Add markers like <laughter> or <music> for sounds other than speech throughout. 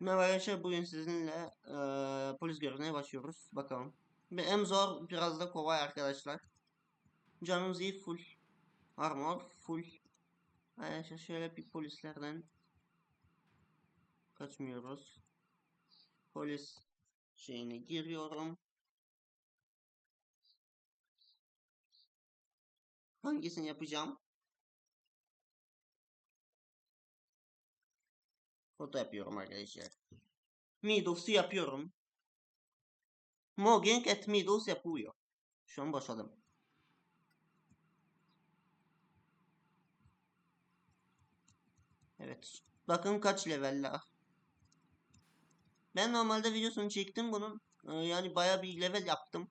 Merhaba arkadaşlar bugün sizinle eee, polis görevine başlıyoruz. Bakalım. En zor biraz da kolay arkadaşlar. Canımız iyi full. Armor full. Arkadaşlar şöyle bir polislerden kaçmıyoruz. Polis şeyine giriyorum. Hangisini yapacağım? Foto yapıyorum arkadaşlar. Meadows'u yapıyorum. Mogging at Meadows yapılıyor. Şu an başladım. Evet. Bakın kaç leveller. Ben normalde videosunu çektim bunun. Ee, yani baya bir level yaptım.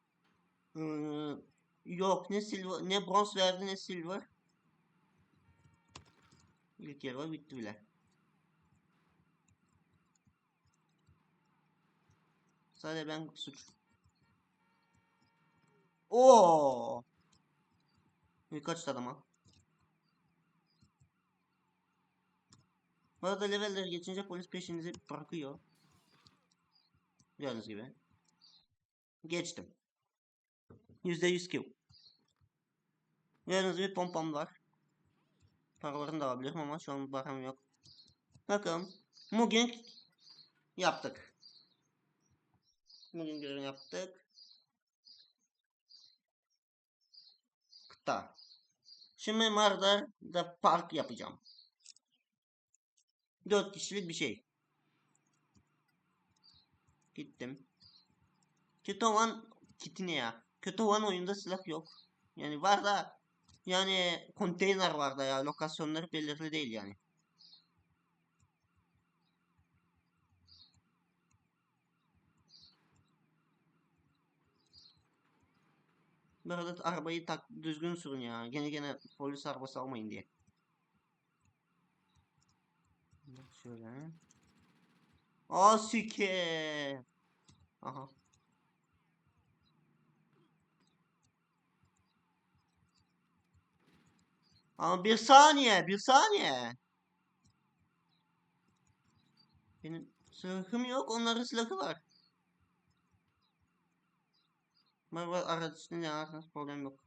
Ee, yok ne silver ne bronz verdi ne silver. İlk var bitti bile. Sadece ben suç. Oo. Birkaç adama. Bu arada levelleri geçince polis peşinizi bırakıyor. Gördüğünüz gibi. Geçtim. %100 kill. Gördüğünüz gibi pompam var. Paralarını da alabilirim ama şu an param yok. Bakın. Bugün yaptık. Bugün görev yaptık. Kıta. Şimdi Marda'da park yapacağım. 4 kişilik bir şey. Gittim. Kötü olan kiti ne ya? Kötü olan oyunda silah yok. Yani var da yani konteyner var da ya lokasyonları belirli değil yani. Arada arabayı tak düzgün sürün ya. Gene gene polis arabası almayın diye. Bak Şöyle. Aa sike. Aha. Ama bir saniye, bir saniye. Benim silahım yok, onların silahı var. Merhaba araç üstünde ararsanız problem yok.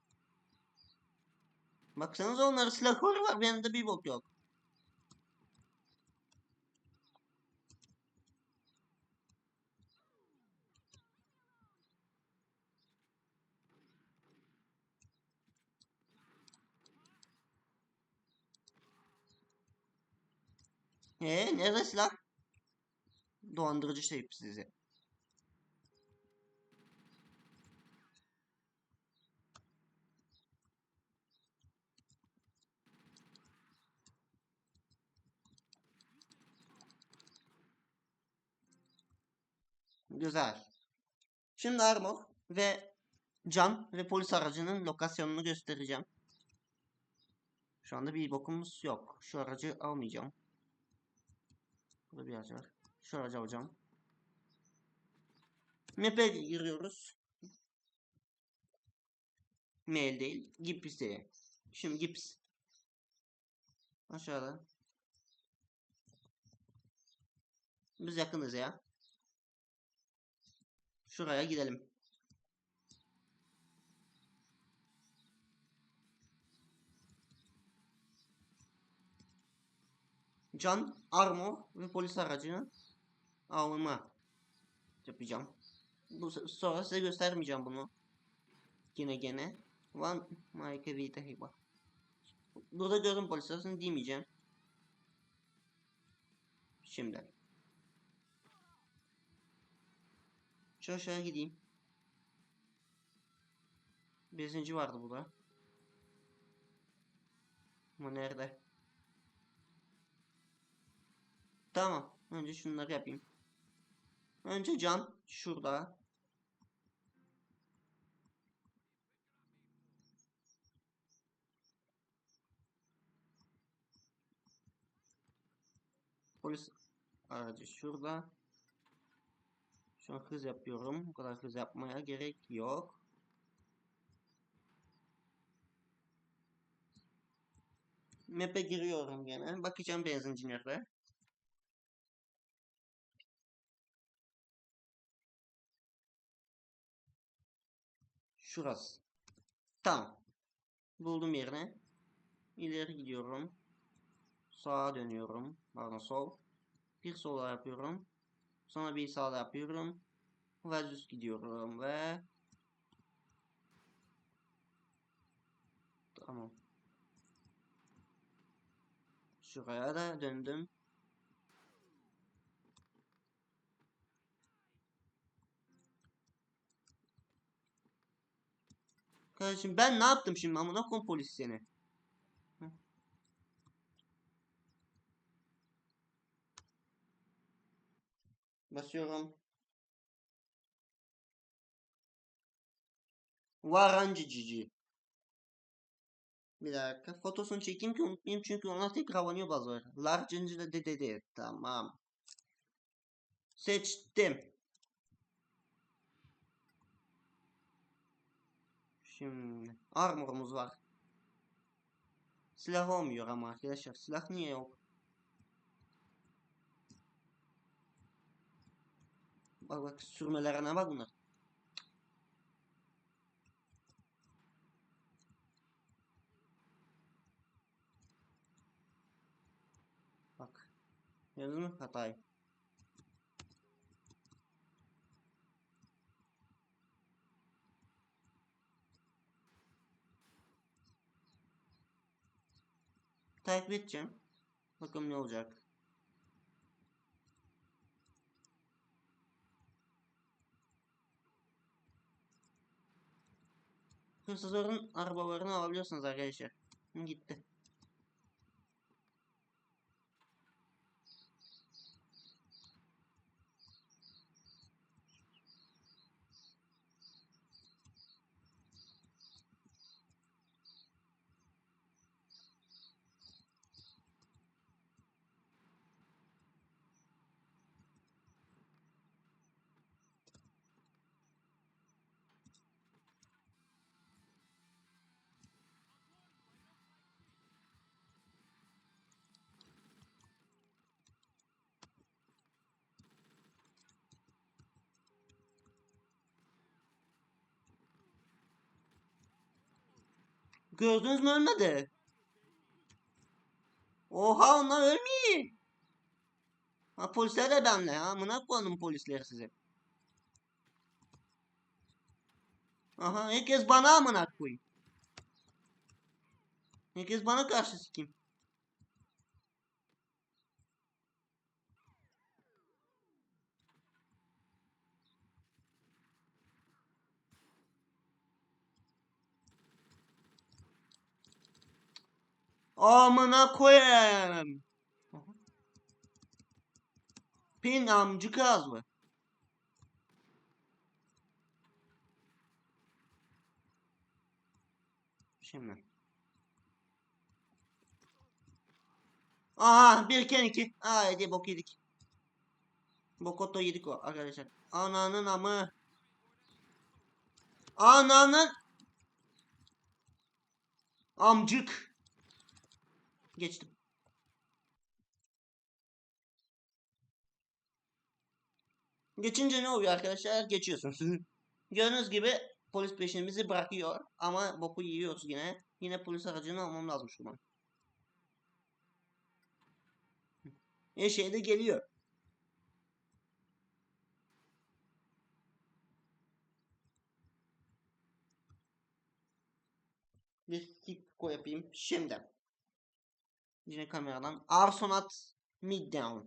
Baksanıza onların silahları var, benim de bir bok yok. Eee nerede silah? Dolandırıcı şey sizi. Güzel. Şimdi armor ve can ve polis aracının lokasyonunu göstereceğim. Şu anda bir bokumuz yok. Şu aracı almayacağım. Burada bir araç var. Şu aracı alacağım. Map'e giriyoruz. Mail değil. Gips'e. Şimdi Gips. Aşağıda. Biz yakınız ya. Şuraya gidelim. Can, armor ve polis aracını alma yapacağım. Bu sonra size göstermeyeceğim bunu. Gene gene. One Mike Vita Hiba. Burada gördüm polis aracını demeyeceğim. Şimdi. Şu aşağı gideyim. Bezinci vardı burada. Ama nerede? Tamam. Önce şunları yapayım. Önce can şurada. Polis aracı şurada. Şu an hız yapıyorum. Bu kadar hız yapmaya gerek yok. Map'e giriyorum gene. Bakacağım benzinci nerede. Şurası. Tamam. Buldum yerini. İleri gidiyorum. Sağa dönüyorum. Pardon sol. Bir sola yapıyorum. Sonra bir sağa yapıyorum. Ve düz gidiyorum ve Tamam. Şuraya da döndüm. Kardeşim ben ne yaptım şimdi amına koyayım polis seni. Basıyorum. Varancı cici. Bir dakika. Fotosunu çekeyim ki unutmayayım çünkü ona tekrar abanıyor bazıları. Large'ıncı da dedi. Tamam. Seçtim. Şimdi armorumuz var. Silah olmuyor ama arkadaşlar. Silah niye yok? Bak bak sürmelerine bak bunlar. Bak. Gördün mü hatayı? Takip edeceğim. Bakalım ne olacak. Hırsızların arabalarını alabiliyorsunuz arkadaşlar. Gitti. Gördünüz mü ölmedi. Oha onlar ölmüyor. Ha polisler de benimle ha. Amına koydum polisler size. Aha herkes bana amına koyayım. Herkes bana karşı sikim. Amına koyayım. Pin amcık mı? Şimdi. Aha bir iken iki. Haydi bok yedik. Bokoto yedik o arkadaşlar. Ananın amı. Ananın amcık. Geçtim. Geçince ne oluyor arkadaşlar? Geçiyorsunuz. <laughs> Gördüğünüz gibi polis peşimizi bırakıyor ama boku yiyoruz yine. Yine polis aracını almam lazım şuradan. E şey de geliyor. Bir tikko yapayım şimdi. Yine kameradan. Arsonat mid down.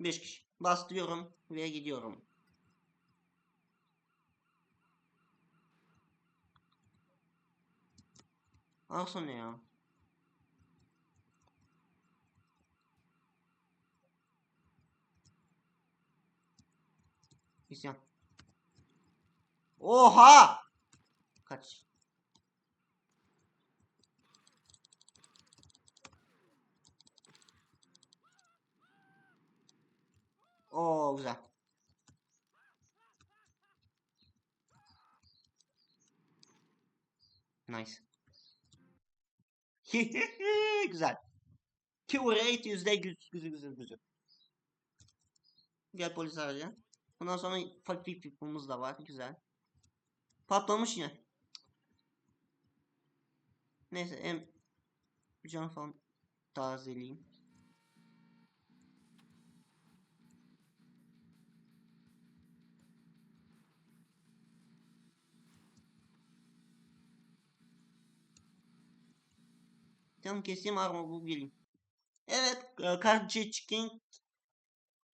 5 kişi. Bastırıyorum ve gidiyorum. Arson ne ya? İsyan. Oha! Kaç. Oo güzel. Nice. <laughs> güzel. Kill rate yüzde güzel güzel güzel güzel. Gel polis aracı. Bundan sonra fakir pipimiz da var. Güzel. Patlamış yine. Neyse hem can falan tazeleyeyim. Tamam keseyim armor bul geleyim. Evet, e, Karcı King.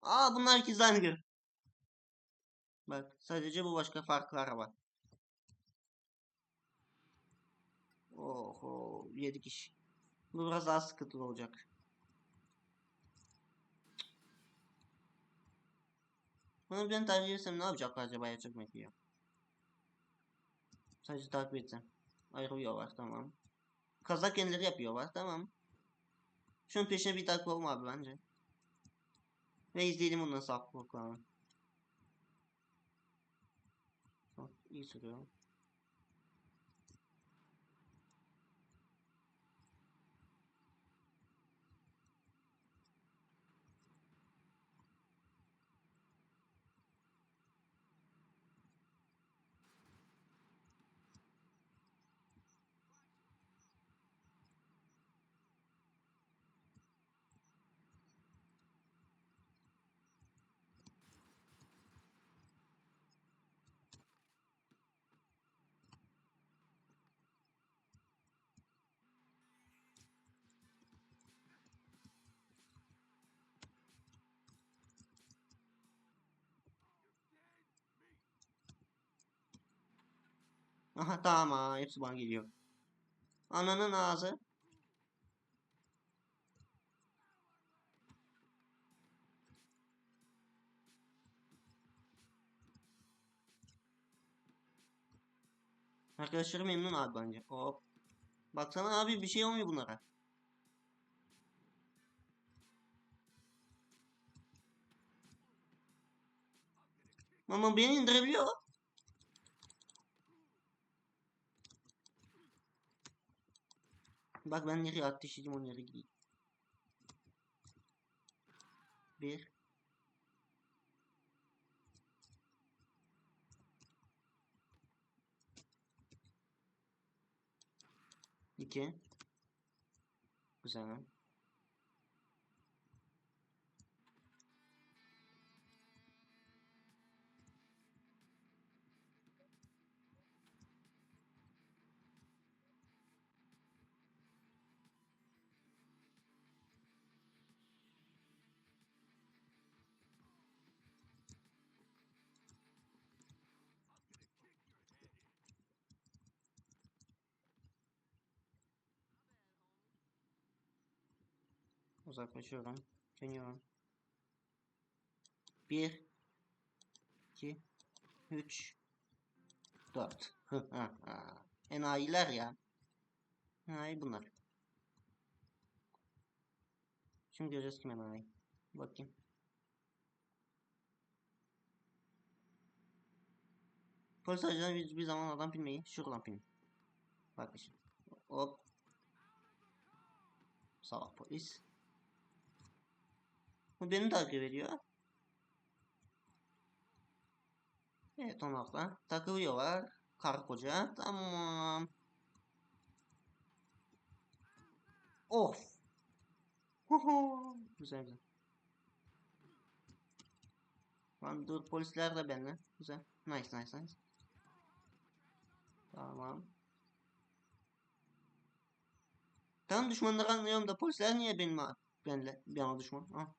Aa bunlar ikiz aynı. Bak sadece bu başka farklar var. Oho 7 kişi. Bu biraz daha sıkıntılı olacak. Bunu ben tercih etsem ne yapacaklar acaba ya çok Sadece takip etsem. Ayrılıyorlar tamam. Kazak kendileri yapıyorlar tamam. Şunun peşine bir takip olma abi bence. Ve izleyelim haklıklarını. Bak iyi sürüyor. Aha tamam ha, hepsi bana geliyor. Ananın ağzı. Arkadaşlarım memnun abi bence. Hop. Baksana abi bir şey olmuyor bunlara. Ama beni indirebiliyor. Bak ben nereye ateş edeyim o nereye gideyim. Bir. İki. Güzel. Uzaklaşıyorum. Dönüyorum. 1 2 3 4 Enayiler ya. Enayi bunlar. Şimdi göreceğiz kim enayi. Bakayım. Polis ajanı bir zaman adam filmeyi. Şuradan film. Bak şimdi. Hop. Sabah polis. Bu beni takip ediyor. Evet onlarla takılıyorlar. Karı koca. Tamam. Of. Hoho. Güzel güzel. Lan dur polisler de benimle. Güzel. Nice nice nice. Tamam. Tam düşmanları anlıyorum da polisler niye benim benimle bir ana düşman? Ha.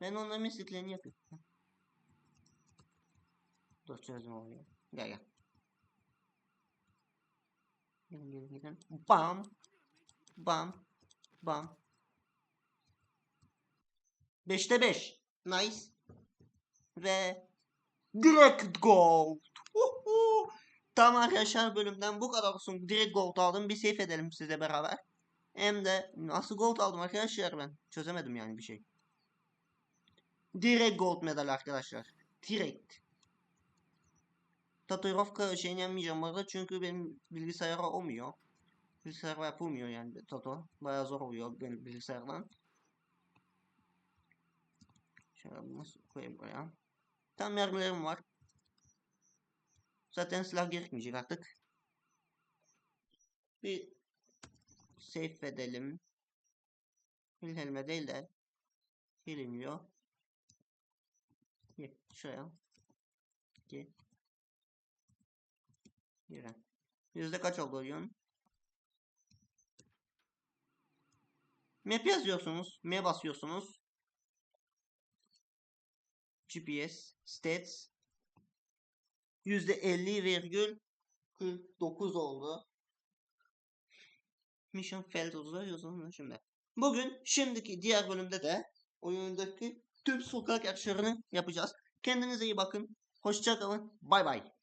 Ben onların mesleklerini yapıyorum. Dur çözüm oluyor. Gel gel. Gelin gelin gelin. Bam. Bam. Bam. 5'te 5. Nice. Ve direkt gold. Uhu. Tamam arkadaşlar bölümden bu kadar olsun. Direkt gold aldım. Bir save edelim size beraber. Hem de nasıl gold aldım arkadaşlar ben. Çözemedim yani bir şey. Direkt gold medal arkadaşlar. Direkt. Tatuirovka şeyini yapmayacağım bu çünkü benim bilgisayara olmuyor. Bilgisayara yapılmıyor yani tato. Baya zor oluyor benim bilgisayardan. Şöyle nasıl koyayım buraya. Tam mermilerim var. Zaten silah gerekmeyecek artık. Bir save edelim. Wilhelm'e değil de Bilinmiyor. Gir şuraya. Gir. Gir. Yüzde kaç oldu oyun? Map yazıyorsunuz. M basıyorsunuz. GPS. Stats. Yüzde 50,49 oldu. Mission failed yazalım şimdi. Bugün şimdiki diğer bölümde de oyundaki tüm sokak yarışlarını yapacağız. Kendinize iyi bakın. Hoşça kalın. Bay bay.